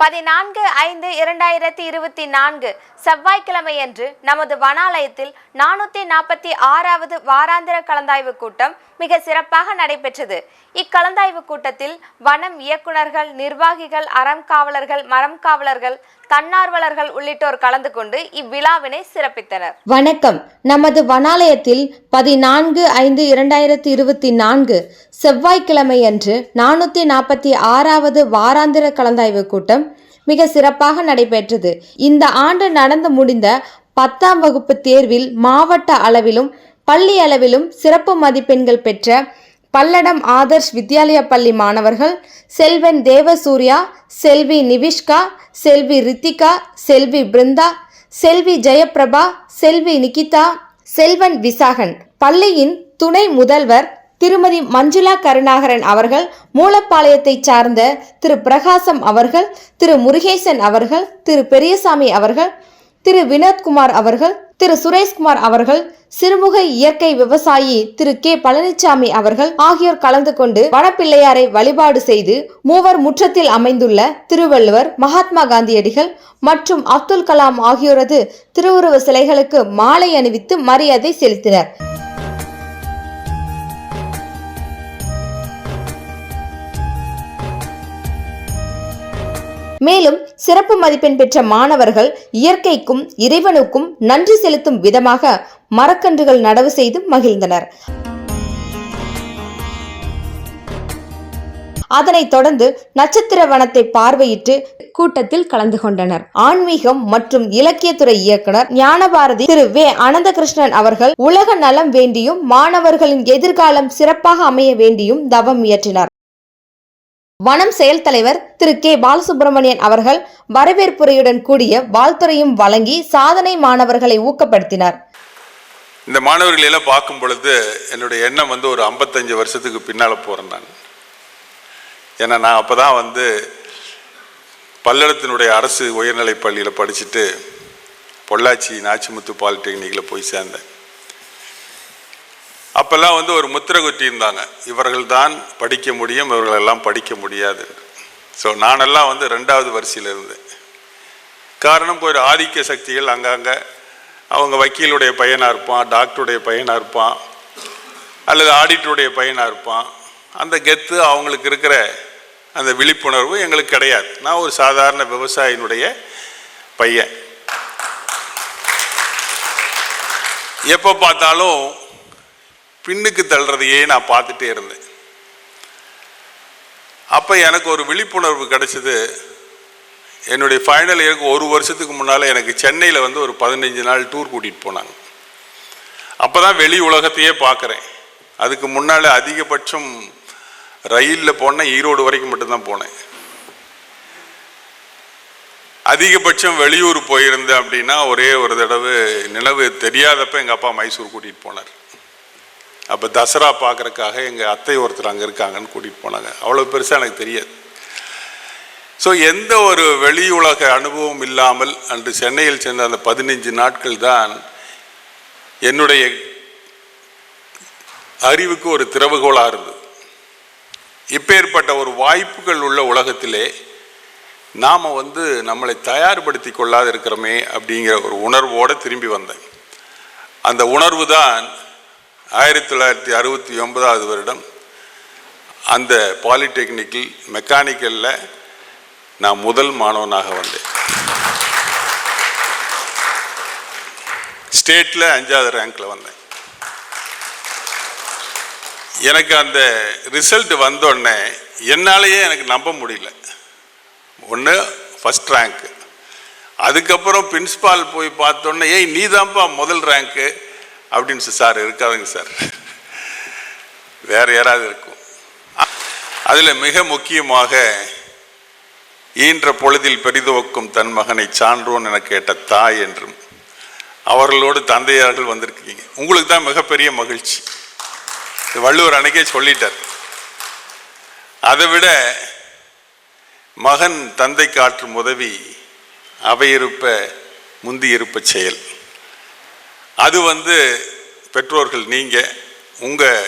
பதினான்கு ஐந்து இரண்டாயிரத்தி இருபத்தி நான்கு செவ்வாய்க்கிழமையன்று நமது வனாலயத்தில் நானூற்றி நாற்பத்தி ஆறாவது வாராந்திர கலந்தாய்வு கூட்டம் மிக சிறப்பாக நடைபெற்றது. இக்கலந்தாய்வு கூட்டத்தில் வனம் இயக்குனர்கள் நிர்வாகிகள் அறம் காவலர்கள் மரம் காவலர்கள் தன்னார்வலர்கள் உள்ளிட்டோர் கலந்து கொண்டு இவ்விழாவினை சிறப்பித்தனர். வணக்கம். நமது வனாலயத்தில் பதினான்கு ஐந்து இரண்டாயிரத்தி இருபத்தி நான்கு செவ்வாய்க்கிழமையன்று நானூற்றி நாற்பத்தி ஆறாவது வாராந்திர கலந்தாய்வு கூட்டம் மிக சிறப்பாக நடைபெற்றது. இந்த ஆண்டு நடந்து முடிந்த பத்தாம் வகுப்பு தேர்வில் மாவட்ட அளவிலும் பள்ளி அளவிலும் சிறப்பு மதிப்பெண்கள் பெற்ற பல்லடம் ஆதர்ஷ் வித்யாலய பள்ளி மாணவர்கள் செல்வன் தேவசூர்யா செல்வி நிவிஷ்கா செல்வி ரித்திகா செல்வி பிருந்தா செல்வி ஜெயபிரபா செல்வி நிகிதா செல்வன் விசாகன். பள்ளியின் துணை முதல்வர் திருமதி மஞ்சுளா கருணாகரன் அவர்கள் மூலப்பாளையத்தைச் சார்ந்த திரு பிரகாசம் அவர்கள் திரு முருகேசன் அவர்கள் திரு பெரியசாமி அவர்கள் திரு வினோத்குமார் அவர்கள் திரு சுரேஷ்குமார் அவர்கள் சிறுமுக இயற்கை விவசாயி திரு கே. பழனிசாமி அவர்கள் ஆகியோர் கலந்து கொண்டு வடப்பிள்ளையாரை வழிபாடு செய்து மூவர் முற்றத்தில் அமைந்துள்ள திருவள்ளுவர் மகாத்மா காந்தியடிகள் மற்றும் அப்துல் கலாம் ஆகியோரது திருவுருவ சிலைகளுக்கு மாலை அணிவித்து மரியாதை செலுத்தினர். மேலும் சிறப்பு மதிப்பெண் பெற்ற மாணவர்கள் இயற்கைக்கும் இறைவனுக்கும் நன்றி செலுத்தும் விதமாக மரக்கன்றுகள் நடவு செய்து மகிழ்ந்தனர். அதனைத் தொடர்ந்து நட்சத்திர வனத்தை பார்வையிட்டு கூட்டத்தில் கலந்து கொண்டனர். ஆன்மீகம் மற்றும் இலக்கியத்துறை இயக்குனர் ஞானபாரதி திரு வே. அனந்தகிருஷ்ணன் அவர்கள் உலக நலம் வேண்டியும் மாணவர்களின் எதிர்காலம் சிறப்பாக அமைய வேண்டியும் தவம் இயற்றினார். வனம் செயல் தலைவர் திரு கே. பாலசுப்பிரமணியன் அவர்கள் வரவேற்புரையுடன் கூடிய வாழ்த்துறையும் வழங்கி சாதனை மாணவர்களை ஊக்கப்படுத்தினார். இந்த மாணவர்களை எல்லாம் பார்க்கும் பொழுது என்னுடைய எண்ணம் வந்து ஒரு ஐம்பத்தஞ்சு வருஷத்துக்கு பின்னால் போகிறேன் நான். ஏன்னா நான் அப்போ தான் வந்து பல்லடத்தினுடைய அரசு உயர்நிலைப் பள்ளியில் படிச்சுட்டு பொள்ளாச்சி நாச்சிமுத்து பாலிடெக்னிக்கில் போய் சேர்ந்தேன். அப்போல்லாம் வந்து ஒரு முத்திரை இருந்தாங்க. இவர்கள் தான் படிக்க முடியும் இவர்களெல்லாம் படிக்க முடியாது ஸோ நானெல்லாம் வந்து ரெண்டாவது வரிசையில் இருந்தேன். காரணம் ஒரு ஆதிக்க சக்திகள் அங்கங்கே அவங்க வக்கீலுடைய பையனாக இருப்பான் டாக்டருடைய பையனாக இருப்பான் அல்லது ஆடிட்டருடைய பையனாக இருப்பான். அந்த கெத்து அவங்களுக்கு இருக்கிற அந்த விழிப்புணர்வு எங்களுக்கு கிடையாது. நான் ஒரு சாதாரண விவசாயினுடைய பையன். எப்போ பார்த்தாலும் பின்னுக்கு தள்ளுறதையே நான் பார்த்துட்டே இருந்தேன். அப்போ எனக்கு ஒரு விழிப்புணர்வு கிடைச்சது. என்னுடைய ஃபைனல் இயருக்கு ஒரு வருஷத்துக்கு முன்னால் எனக்கு சென்னையில் வந்து ஒரு பதினஞ்சு நாள் டூர் கூட்டிகிட்டு போனாங்க. அப்போ தான் வெளி உலகத்தையே பார்க்குறேன் அதுக்கு முன்னால் அதிகபட்சம் ரயிலில் போனேன் ஈரோடு வரைக்கும் மட்டும்தான் போனேன். அதிகபட்சம் வெளியூர் போயிருந்தேன் அப்படின்னா ஒரே ஒரு தடவை நினைவு தெரியாதப்ப எங்கள் அப்பா மைசூர் கூட்டிகிட்டு போனார். அப்போ தசரா பார்க்குறக்காக எங்கள் அத்தை ஒருத்தர் அங்கே இருக்காங்கன்னு கூட்டிகிட்டு போனாங்க. அவ்வளோ பெருசாக எனக்கு தெரியாது. ஸோ எந்த ஒரு வெளி உலக அனுபவம் இல்லாமல் அன்று சென்னையில் சென்ற அந்த பதினைஞ்சு நாட்கள் தான் என்னுடைய அறிவுக்கு ஒரு திறவுகோலாக இருந்தது. இப்பேற்பட்ட ஒரு வாய்ப்புகள் உள்ள உலகத்திலே நாம் வந்து நம்மளை தயார்படுத்தி கொள்ளாது இருக்கிறோமே அப்படிங்கிற ஒரு உணர்வோடு திரும்பி வந்தேன். அந்த உணர்வு தான் ஆயிரத்தி தொள்ளாயிரத்தி அறுபத்தி ஒன்பதாவது வருடம் அந்த பாலிடெக்னிக்கில் மெக்கானிக்கலில் நான் முதல் மாணவனாக வந்தேன். ஸ்டேட்டில் அஞ்சாவது ரேங்க்கில் வந்தேன். எனக்கு அந்த ரிசல்ட் வந்தோடனே என்னாலேயே எனக்கு நம்ப முடியல. ஒன்று ஃபஸ்ட் ரேங்க்கு அதுக்கப்புறம் பிரின்ஸ்பால் போய் பார்த்தோன்னே ஏய் நீ தான்ப்பா முதல் ரேங்க்கு அப்படின்னு சார் இருக்காதுங்க சார். வேற யாராவது இருக்கும். அதில் மிக முக்கியமாக ஈன்ற பொழுதில் பெரிதுவக்கும் தன் மகனை சான்றோன் என கேட்ட தாய் என்றும் அவர்களோடு தந்தையார்கள் வந்திருக்கீங்க. உங்களுக்கு தான் மிகப்பெரிய மகிழ்ச்சி. வள்ளுவர் அன்னைக்கே சொல்லிட்டார். அதை விட மகன் தந்தை காற்றும் உதவி அவையிருப்ப முந்தியிருப்ப செயல். அது வந்து பெற்றோர்கள் நீங்கள் உங்கள்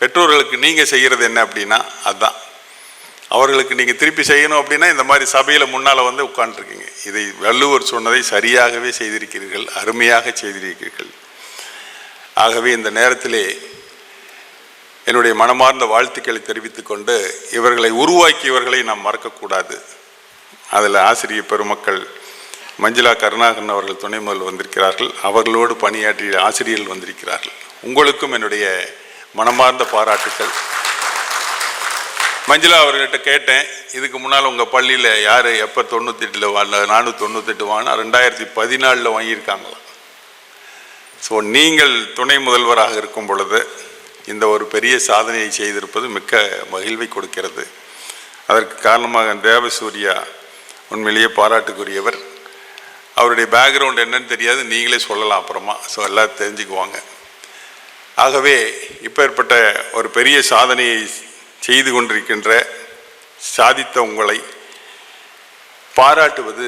பெற்றோர்களுக்கு நீங்கள் செய்கிறது என்ன அப்படின்னா அதுதான் அவர்களுக்கு நீங்கள் திருப்பி செய்யணும் அப்படின்னா இந்த மாதிரி சபையில் முன்னால் வந்து உட்காந்துருக்கீங்க இதை வள்ளுவர் சொன்னதை சரியாகவே செய்திருக்கிறீர்கள் அருமையாக செய்திருக்கிறீர்கள். ஆகவே இந்த நேரத்திலே என்னுடைய மனமார்ந்த வாழ்த்துக்களை தெரிவித்துக்கொண்டு இவர்களை உருவாக்கியவர்களை நாம் மறக்கக்கூடாது. அதில் ஆசிரியர் பெருமக்கள் மஞ்சுளா கருணாகரன் அவர்கள் துணை முதல் வந்திருக்கிறார்கள். அவர்களோடு பணியாற்றிய ஆசிரியர்கள் வந்திருக்கிறார்கள். உங்களுக்கும் என்னுடைய மனமார்ந்த பாராட்டுக்கள். மஞ்சுளா அவர்கள்ட்ட கேட்டேன். இதுக்கு முன்னால் உங்கள் பள்ளியில் யார் எப்போ தொண்ணூத்தெட்டில் வா நானூற்றி தொண்ணூத்தெட்டு வாங்கினா ரெண்டாயிரத்தி பதினாலில் வாங்கியிருக்காங்களாம் ஸோ நீங்கள் துணை முதல்வராக இருக்கும் பொழுது இந்த ஒரு பெரிய சாதனையை செய்திருப்பது மிக்க மகிழ்வை கொடுக்கிறது. அதற்கு காரணமாக தேவசூர்யா உண்மையிலேயே பாராட்டுக்குரியவர். அவருடைய பேக்ரவுண்ட் என்னன்னு தெரியாது. நீங்களே சொல்லலாம் அப்புறமா. ஸோ எல்லாம் தெரிஞ்சுக்குவாங்க. ஆகவே இப்பேற்பட்ட ஒரு பெரிய சாதனையை செய்து கொண்டிருக்கின்ற சாதித்த உங்களை பாராட்டுவது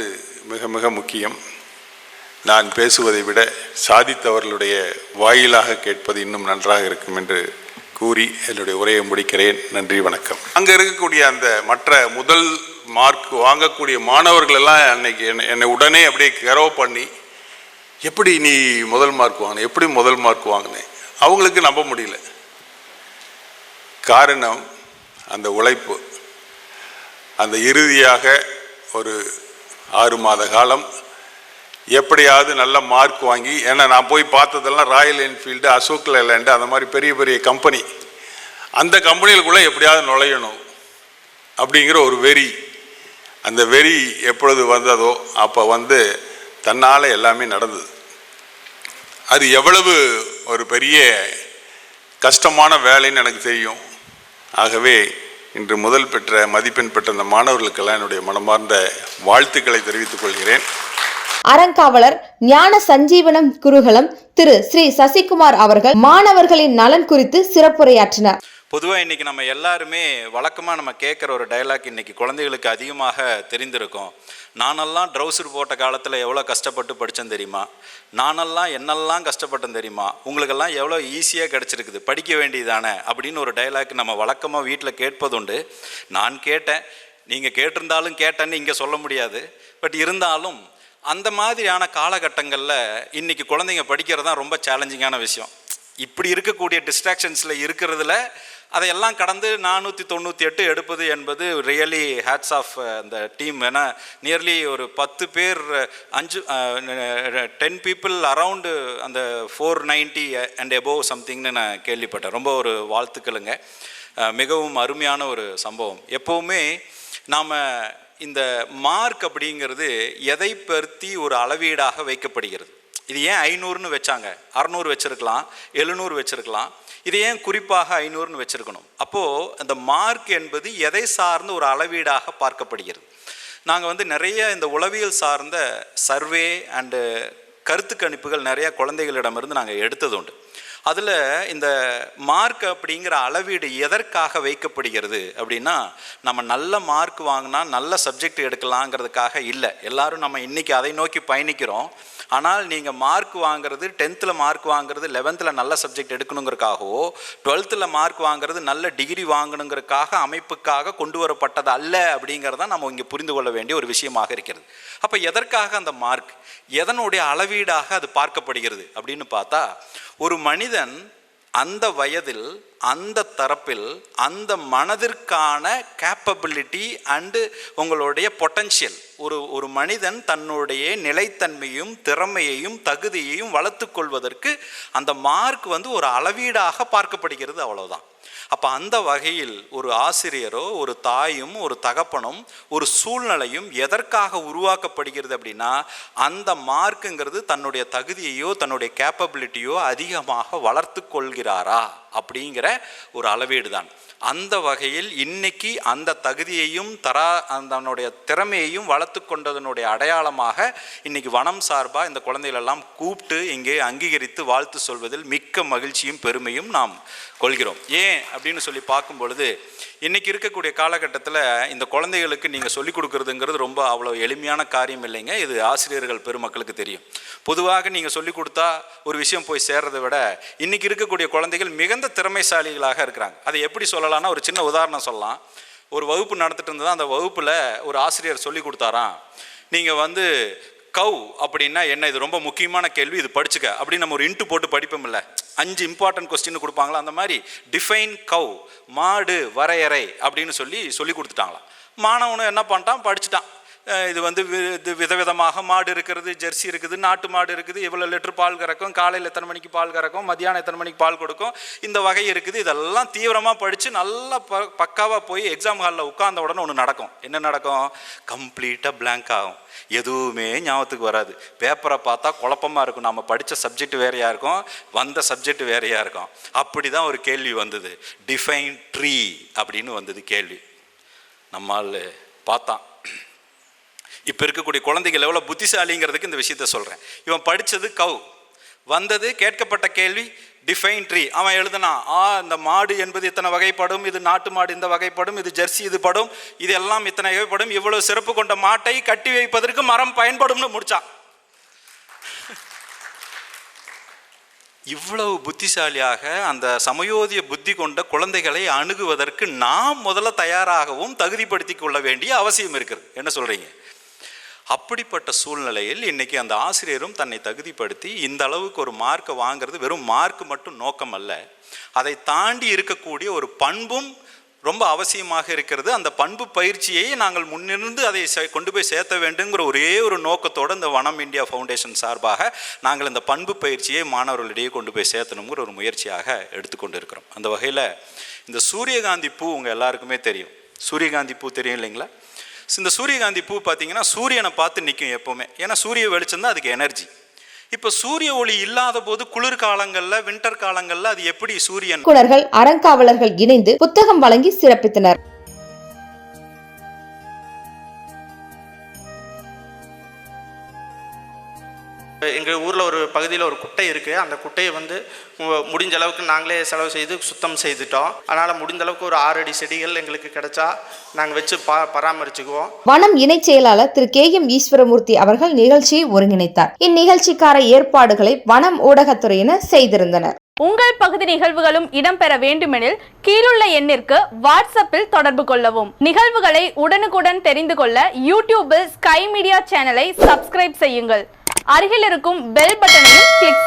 மிக மிக முக்கியம். நான் பேசுவதை விட சாதித்தவர்களுடைய வாயிலாக கேட்பது இன்னும் நன்றாக இருக்கும் என்று கூறி என்னுடைய உரையை முடிக்கிறேன். நன்றி வணக்கம். அங்கே இருக்கக்கூடிய அந்த மற்ற முதல் மார்க் வாங்கக்கூடிய மாணவர்கள் எல்லாம் அன்னைக்கு என்னை என்னை உடனே அப்படியே கரவ பண்ணி எப்படி நீ முதல் மார்க் வாங்கின? எப்படி முதல் மார்க் வாங்கினேன் அவங்களுக்கு நம்ப முடியல. காரணம் அந்த உழைப்பு. அந்த இறுதியாக ஒரு ஆறு மாத காலம் எப்படியாவது நல்ல மார்க் வாங்கி ஏன்னா நான் போய் பார்த்ததெல்லாம் ராயல் என்ஃபீல்டு அசோக் லேலேண்டு அந்த மாதிரி பெரிய பெரிய கம்பெனி அந்த கம்பெனிகளுக்குள்ளே எப்படியாவது நுழையணும் அப்படிங்கிற ஒரு வெறி. அந்த வெறி எப்பொழுது வந்ததோ அப்போ வந்து தன்னால் எல்லாமே நடந்தது. அது எவ்வளவு ஒரு பெரிய கஷ்டமான வேலைன்னு எனக்கு தெரியும். ஆகவே இன்று முதல் பெற்ற மதிப்பெண் பெற்ற அந்த மாணவர்களுக்கெல்லாம் என்னுடைய மனமார்ந்த வாழ்த்துக்களை தெரிவித்துக் கொள்கிறேன். அறங்காவலர் ஞான சஞ்சீவனம் குருகலம் திரு. ஸ்ரீ. சசிகுமார் அவர்கள் மாணவர்களின் நலன் குறித்து சிறப்புரையாற்றினார். பொதுவாக இன்றைக்கி நம்ம எல்லாருமே வழக்கமாக நம்ம கேட்குற ஒரு டயலாக் இன்றைக்கி குழந்தைகளுக்கு அதிகமாக தெரிந்திருக்கும். நானெல்லாம் ட்ரௌசர் போட்ட காலத்தில் எவ்வளோ கஷ்டப்பட்டு படித்தேன் தெரியுமா? நானெல்லாம் என்னெல்லாம் கஷ்டப்பட்டேன் தெரியுமா? உங்களுக்கெல்லாம் எவ்வளோ ஈஸியாக கிடச்சிருக்குது படிக்க வேண்டியதானே? அப்படின்னு ஒரு டயலாக் நம்ம வழக்கமாக வீட்டில் கேட்பதுண்டு நான் கேட்டேன் நீங்கள் கேட்டிருந்தாலும் கேட்டேன்னு இங்கே சொல்ல முடியாது. பட் இருந்தாலும் அந்த மாதிரியான காலகட்டங்களில் இன்றைக்கி குழந்தைங்க படிக்கிறது தான் ரொம்ப சேலஞ்சிங்கான விஷயம். இப்படி இருக்கக்கூடிய டிஸ்ட்ராக்ஷன்ஸில் இருக்கிறதுல அதையெல்லாம் கடந்து நானூற்றி தொண்ணூற்றி எட்டு எடுப்பது என்பது ரியலி ஹேட்ஸ் ஆஃப் அந்த டீம் ஏன்னா நியர்லி ஒரு பத்து பேர் அஞ்சு டென் பீப்புள் அரவுண்டு அந்த ஃபோர் நைன்ட்டி அண்ட் எபோவ் சம்திங்னு நான் கேள்விப்பட்டேன். ரொம்ப ஒரு வாழ்த்துக்களுங்க. மிகவும் அருமையான ஒரு சம்பவம். எப்போவுமே நாம் இந்த மார்க் அப்படிங்கிறது எதை பருத்தி ஒரு அளவீடாக வைக்கப்படுகிறது? இது ஏன் ஐநூறுன்னு வச்சாங்க? அறநூறு வச்சுருக்கலாம் எழுநூறு வச்சுருக்கலாம். இது ஏன் குறிப்பாக ஐநூறுன்னு வச்சுருக்கணும்? அப்போது அந்த மார்க் என்பது எதை சார்ந்த ஒரு அளவீடாக பார்க்கப்படுகிறது. நாங்கள் வந்து நிறைய இந்த உளவியல் சார்ந்த சர்வே அண்டு கருத்து கணிப்புகள் நிறையா குழந்தைகளிடமிருந்து நாங்கள் எடுத்தது உண்டு. அதில் இந்த மார்க் அப்படிங்கிற அளவீடு எதற்காக வைக்கப்படுகிறது அப்படின்னா நம்ம நல்ல மார்க் வாங்கினா நல்ல சப்ஜெக்ட் எடுக்கலாங்கிறதுக்காக இல்லை. எல்லாரும் நம்ம இன்னைக்கு அதை நோக்கி பயணிக்கிறோம். ஆனால் நீங்கள் மார்க் வாங்குறது டென்த்தில் மார்க் வாங்குறது லெவன்த்தில் நல்ல சப்ஜெக்ட் எடுக்கணுங்கிறக்காகவோ டுவெல்த்தில் மார்க் வாங்குறது நல்ல டிகிரி வாங்கணுங்கிறதுக்காக அமைப்புக்காக கொண்டு வரப்பட்டது அல்ல அப்படிங்கிறத நம்ம இங்கே புரிந்து கொள்ள வேண்டிய ஒரு விஷயமாக இருக்கிறது. அப்போ எதற்காக அந்த மார்க் எதனுடைய அளவீடாக அது பார்க்கப்படுகிறது அப்படின்னு பார்த்தா ஒரு மனித மனிதன் அந்த வயதில் அந்த தரப்பில் அந்த மனதிற்கான கேப்பபிலிட்டி அண்டு உங்களுடைய பொட்டன்ஷியல் ஒரு ஒரு மனிதன் தன்னுடைய நிலைத்தன்மையும் திறமையையும் தகுதியையும் வளர்த்து கொள்வதற்கு அந்த மார்க் வந்து ஒரு அளவீடாக பார்க்கப்படுகிறது அவ்வளோதான் அப்போ அந்த வகையில் ஒரு ஆசிரியரோ ஒரு தாயும் ஒரு தகப்பனும் ஒரு சூழ்நிலையும் எதற்காக உருவாக்கப்படுகிறது அப்படின்னா அந்த மார்க்குங்கிறது தன்னுடைய தகுதியையோ தன்னுடைய கேப்பபிலிட்டியோ அதிகமாக வளர்த்து கொள்கிறாரா அப்படிங்கிற ஒரு அளவீடு தான் அந்த வகையில் இன்னைக்கு அந்த தகுதியையும் தரா அதனுடைய திறமையையும் வளர்த்து கொண்டதனுடைய அடையாளமாக இன்னைக்கு வனம் சார்பாக இந்த குழந்தைகளெல்லாம் கூப்பிட்டு இங்கே அங்கீகரித்து வாழ்த்து சொல்வதில் மிக்க மகிழ்ச்சியும் பெருமையும் நாம் கொள்கிறோம். ஏன் அப்படின்னு சொல்லி பார்க்கும் பொழுது இன்றைக்கி இருக்கக்கூடிய காலகட்டத்தில் இந்த குழந்தைகளுக்கு நீங்கள் சொல்லிக் கொடுக்குறதுங்கிறது ரொம்ப அவ்வளோ எளிமையான காரியம் இல்லைங்க. இது ஆசிரியர்கள் பெருமக்களுக்கு தெரியும். பொதுவாக நீங்கள் சொல்லிக் கொடுத்தா ஒரு விஷயம் போய் சேர்றதை விட இன்றைக்கி இருக்கக்கூடிய குழந்தைகள் மிகுந்த திறமைசாலிகளாக இருக்கிறாங்க. அதை எப்படி சொல்லலாம்னா ஒரு சின்ன உதாரணம் சொல்லலாம். ஒரு வகுப்பு நடத்திட்டு இருந்ததா அந்த வகுப்பில் ஒரு ஆசிரியர் சொல்லி கொடுத்தாராம். நீங்கள் வந்து கவ் அப்படின்னா என்ன? இது ரொம்ப முக்கியமான கேள்வி. இது படிச்சுக்க. அப்படின்னு நம்ம ஒரு இன்ட்டு போட்டு படிப்போம்ல. அஞ்சு இம்பார்ட்டன்ட் கொஸ்டின் கொடுப்பாங்களா? அந்த மாதிரி டிஃபைன் கவ் மாடு வரையறை அப்படின்னு சொல்லி சொல்லி கொடுத்துட்டாங்களாம். மாணவனும் என்ன பண்ணிட்டான்? படிச்சுட்டான். இது வந்து வி- இது விதவிதமாக மாடு இருக்கிறது ஜெர்சி இருக்குது நாட்டு மாடு இருக்குது. இவ்வளோ லிட்டர் பால் கறக்கும் காலையில் எத்தனை மணிக்கு பால் கறக்கும் மத்தியானம் எத்தனை மணிக்கு பால் கொடுக்கும் இந்த வகை இருக்குது. இதெல்லாம் தீவிரமாக படித்து நல்லா ப பக்காவாக போய் எக்ஸாம் ஹாலில் உட்காந்த உடனே ஒன்று நடக்கும். என்ன நடக்கும்? கம்ப்ளீட்டாக பிளாங்க் ஆகும். எதுவுமே ஞாபகத்துக்கு வராது. பேப்பரை பார்த்தா குழப்பமாக இருக்கும். நம்ம படித்த சப்ஜெக்ட் வேறையாக இருக்கும் வந்த சப்ஜெக்ட் வேறையாக இருக்கும். அப்படி தான் ஒரு கேள்வி வந்தது. டிஃபைன் ட்ரீ அப்படின்னு வந்தது கேள்வி. நம்மால் பார்த்தான். இப்போ இருக்கக்கூடிய குழந்தைகள் எவ்வளோ புத்திசாலிங்கிறதுக்கு இந்த விஷயத்த சொல்கிறேன் இவன் படித்தது கவு. வந்தது கேட்கப்பட்ட கேள்வி டிஃபைன் ட்ரீ அவன் எழுதுனான் ஆ இந்த மாடு என்பது இத்தனை வகைப்படும்? இது நாட்டு மாடு இந்த வகைப்படும்? இது ஜெர்சி இது படும்? இது எல்லாம் இத்தனை வகைப்படும்? இவ்வளவு சிறப்பு கொண்ட மாட்டை கட்டி வைப்பதற்கு மரம் பயன்படும்னு முடிச்சான். இவ்வளவு புத்திசாலியாக அந்த சமயோதிய புத்தி கொண்ட குழந்தைகளை அணுகுவதற்கு நாம் முதல்ல தயாராகவும் தகுதிப்படுத்தி கொள்ள வேண்டிய அவசியம் இருக்கிறது என்ன சொல்கிறீங்க அப்படிப்பட்ட சூழ்நிலையில் இன்றைக்கி அந்த ஆசிரியரும் தன்னை தகுதிப்படுத்தி இந்த அளவுக்கு ஒரு மார்க்கை வாங்குறது வெறும் மார்க் மட்டும் நோக்கம் அல்ல. அதை தாண்டி இருக்கக்கூடிய ஒரு பண்பும் ரொம்ப அவசியமாக இருக்கிறது. அந்த பண்பு பயிற்சியை நாங்கள் முன்னிருந்து அதை கொண்டு போய் சேர்த்த வேண்டுங்கிற ஒரே ஒரு நோக்கத்தோடு இந்த வனம் இந்தியா ஃபவுண்டேஷன் சார்பாக நாங்கள் இந்த பண்பு பயிற்சியை மாணவர்களிடையே கொண்டு போய் சேர்த்தணுங்கிற ஒரு முயற்சியாக எடுத்துக்கொண்டு இருக்கிறோம் அந்த வகையில் இந்த சூரியகாந்தி பூ உங்கள் எல்லாருக்குமே தெரியும். சூரியகாந்தி பூ தெரியும் இல்லைங்களா? இந்த சூரியகாந்தி பூ பார்த்தீங்கன்னா சூரியனை பார்த்து நிற்கும் எப்போவுமே. ஏன்னா சூரிய வெளிச்சம் தான் அதுக்கு எனர்ஜி இப்போ சூரிய ஒளி இல்லாத போது குளிர் காலங்களில் வின்டர் காலங்களில் அது எப்படி சூரியன் குளர்கள் அறங்காவலர்கள் இணைந்து புத்தகம் வழங்கி சிறப்பித்தனர். எங்கள் ஊரில் ஒரு பகுதியில் ஒரு குட்டை இருக்குது அந்த குட்டையை வந்து முடிஞ்ச அளவுக்கு நாங்களே செலவு செய்து சுத்தம் செய்துட்டோம். அதனால் முடிந்த அளவுக்கு ஒரு ஆறு அடி செடிகள் எங்களுக்கு கிடைச்சா நாங்கள் வச்சு பா பராமரிச்சுக்குவோம். வனம் இணைச் செயலாளர் திரு கே எம் ஈஸ்வரமூர்த்தி அவர்கள் நிகழ்ச்சியை ஒருங்கிணைத்தார். இந்நிகழ்ச்சிக்கான ஏற்பாடுகளை வனம் ஊடகத்துறையினர் செய்திருந்தனர். உங்கள் பகுதி நிகழ்வுகளும் இடம்பெற வேண்டுமெனில் கீழுள்ள எண்ணிற்கு வாட்ஸ்அப்பில் தொடர்பு கொள்ளவும். நிகழ்வுகளை உடனுக்குடன் தெரிந்து கொள்ள யூடியூபில் ஸ்கை மீடியா சேனலை சப்ஸ்கிரைப் செய்யுங்கள். அருகில் இருக்கும் பெல் பட்டனையும் கிளிக்